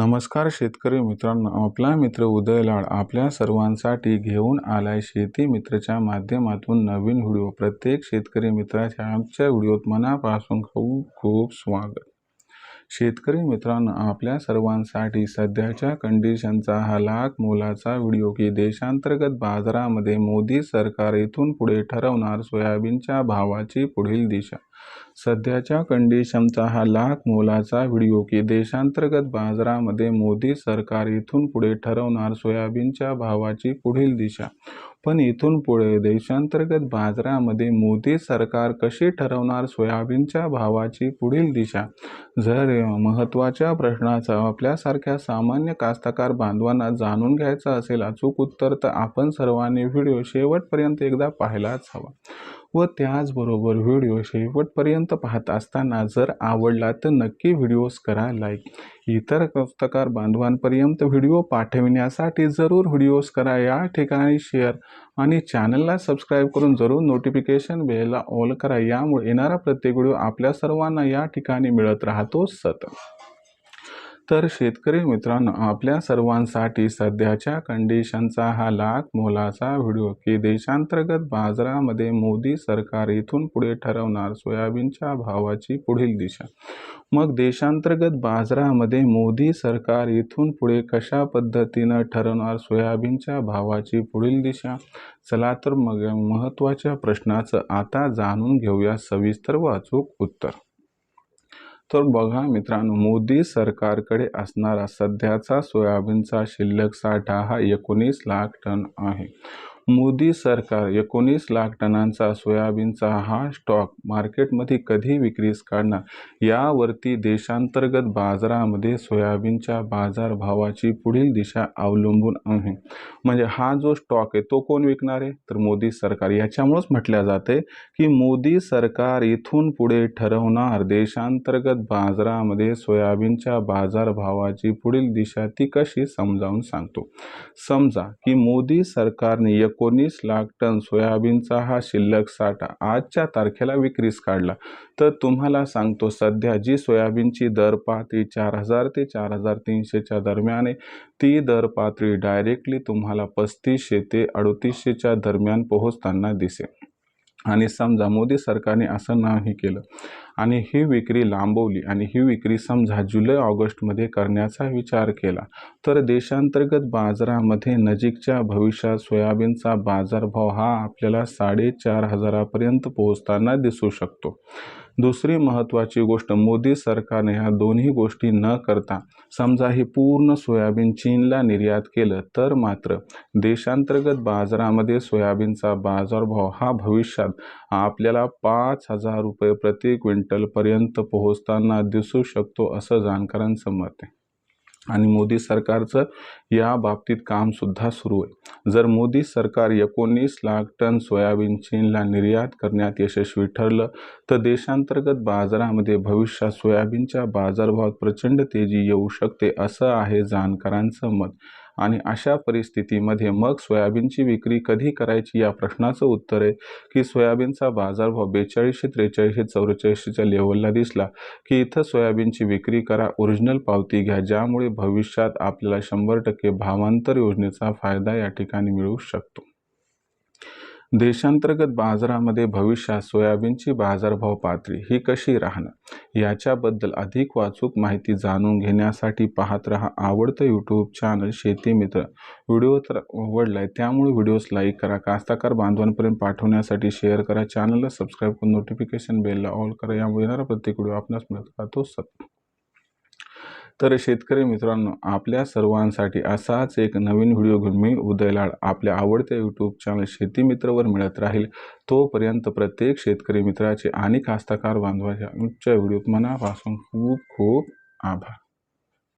नमस्कार शेतकरी मित्रांनो आपला मित्र उदय लाड आपल्या सर्वांसाठी घेऊन आलाय शेती मित्रच्या माध्यमातून नवीन व्हिडिओ. प्रत्येक शेतकरी मित्राच्या आमच्या व्हिडिओत मनापासून खूप खूप स्वागत. शेतकरी मित्रांनो आपल्या सर्वांसाठी सध्याच्या कंडिशनचा हा लाख मोलाचा व्हिडिओ की देशांतर्गत बाजारामध्ये मोदी सरकार इथून पुढे ठरवणार सोयाबीनच्या भावाची पुढील दिशा. सध्याच्या कंडिशनचा हा लाख मोलाचा व्हिडिओ की देशांतर्गत बाजारामध्ये मोदी सरकार इथून पुढे ठरवणार सोयाबीनच्या भावाची पुढील दिशा. पण इथून पुढे देशांतर्गत बाजारामध्ये मोदी सरकार कशी ठरवणार सोयाबीनच्या भावाची पुढील दिशा? जर महत्त्वाच्या प्रश्नाचा आपल्यासारख्या सामान्य कास्तकार बांधवांना जाणून घ्यायचं असेल अचूक उत्तर तर आपण सर्वांनी व्हिडिओ शेवटपर्यंत एकदा पाहायलाच हवा. व त्याचबरोबर व्हिडिओ शेवटपर्यंत पाहत असताना जर आवडला तर नक्की व्हिडिओज करा लाईक इतर कस्तकार बांधवांपर्यंत व्हिडिओ पाठविण्यासाठी जरूर व्हिडिओज करा. या ठिकाणी शेअर आणि चॅनलला सबस्क्राईब करून जरूर नोटिफिकेशन बेलला ऑल करा. यामुळे येणारा प्रत्येक व्हिडिओ आपल्या सर्वांना या ठिकाणी मिळत राहतो सतत. तर शेतकरी मित्रांनो आपल्या सर्वांसाठी सध्याच्या कंडिशनचा हा लाख मोलाचा व्हिडिओ की देशांतर्गत बाजारामध्ये मोदी सरकार इथून पुढे ठरवणार सोयाबीनच्या भावाची पुढील दिशा. मग देशांतर्गत बाजारामध्ये मोदी सरकार इथून पुढे कशा पद्धतीनं ठरवणार सोयाबीनच्या भावाची पुढील दिशा? चला तर मग महत्त्वाच्या प्रश्नाचं आता जाणून घेऊया सविस्तर व अचूक उत्तर. तर बघा मित्रांनो मोदी सरकारकडे असणारा सध्याचा सोयाबीनचा शिल्लक साठा हा एकोणीस लाख टन आहे. मोदी सरकार एकोणीस लाख टनांचा सोयाबीनचा हा स्टॉक मार्केटमध्ये कधी विक्रीस काढणार? यावरती देशांतर्गत बाजारामध्ये सोयाबीनच्या बाजारभावाची पुढील दिशा अवलंबून आहे. म्हणजे हा जो स्टॉक आहे तो कोण विकणार आहे? तर मोदी सरकार. याच्यामुळंच म्हटल्या जाते की मोदी सरकार इथून पुढे ठरवणार देशांतर्गत बाजारामध्ये सोयाबीनच्या बाजारभावाची पुढील दिशा ती कशी समजावून सांगतो? समजा की मोदी सरकारने एकोणीस लाख टन सोयाबीनचा हा शिल्लक साठा आजच्या तारखेला विक्रीस काढला. तर तुम्हाला सांगतो सध्या जी सोयाबीनची दर पातळी चार हजार ते चार हजार तीनशेच्या दरम्यान आहे ती दर पातळी डायरेक्टली तुम्हाला पस्तीसशे ते अडतीसशेच्या दरम्यान पोहोचताना दिसेल. आणि समजा मोदी सरकारने असं नाही केलं आणि ही विक्री लांबवली आणि ही विक्री समजा जुलै ऑगस्टमध्ये करण्याचा विचार केला तर देशांतर्गत बाजारामध्ये नजीकच्या भविष्यात सोयाबीनचा बाजारभाव हा आपल्याला साडेचार हजारापर्यंत पोहोचताना दिसू शकतो. दुसरी महत्त्वाची गोष्ट मोदी सरकारने ह्या दोन्ही गोष्टी न करता समजा हे पूर्ण सोयाबीन चीनला निर्यात केलं तर मात्र देशांतर्गत बाजारामध्ये सोयाबीनचा बाजारभाव हा भविष्यात आपल्याला पाच हजार रुपये प्रति क्विंटलपर्यंत पोहोचताना दिसू शकतो असं जाणकारांचं मत आहे. आणि मोदी सरकारचं या बाबतीत कामसुद्धा सुरू आहे. जर मोदी सरकार एकोणीस लाख टन सोयाबीन चीनला निर्यात करण्यात यशस्वी ठरलं तर देशांतर्गत बाजारामध्ये भविष्यात सोयाबीनच्या बाजारभावात प्रचंड तेजी येऊ शकते असं आहे जाणकारांचं मत. आणि अशा परिस्थितीमध्ये मग सोयाबीनची विक्री कधी करायची या प्रश्नाचं उत्तर आहे की सोयाबीनचा बाजारभाव बेचाळीसशे त्रेचाळीसशे चौवेचाळीसशेच्या लेवलला दिसला की इथं सोयाबीनची विक्री करा ओरिजिनल पावती घ्या ज्यामुळे भविष्यात आपल्याला शंभर टक्के भावांतर योजनेचा फायदा या ठिकाणी मिळू शकतो. देशांतर्गत बाजारामध्ये भविष्यात सोयाबीनची बाजारभाव पातळी ही कशी राहणार? याच्याबद्दल अधिक वाचूक माहिती जाणून घेण्यासाठी पाहत रहा आवडतं यूट्यूब चॅनल शेती मित्र. व्हिडिओ तर आवडलाय त्यामुळे व्हिडिओज लाईक करा. कास्ताकार बांधवांपर्यंत पाठवण्यासाठी शेअर करा. चॅनलला सबस्क्राईब करून नोटिफिकेशन बेलला ऑल करा. यामुळे येणारा प्रत्येक व्हिडिओ आपणास मिळत राहतो. सत तर शेतकरी मित्रांनो आपल्या सर्वांसाठी असाच एक नवीन व्हिडिओ घेऊन मी उदयलाड आपल्या आवडत्या यूट्यूब चॅनल शेतीमित्रवर मिळत राहील. तोपर्यंत प्रत्येक शेतकरी मित्राचे आणि कास्तकार बांधवाच्या उच्च व्हिडिओत मनापासून खूप खूप आभार.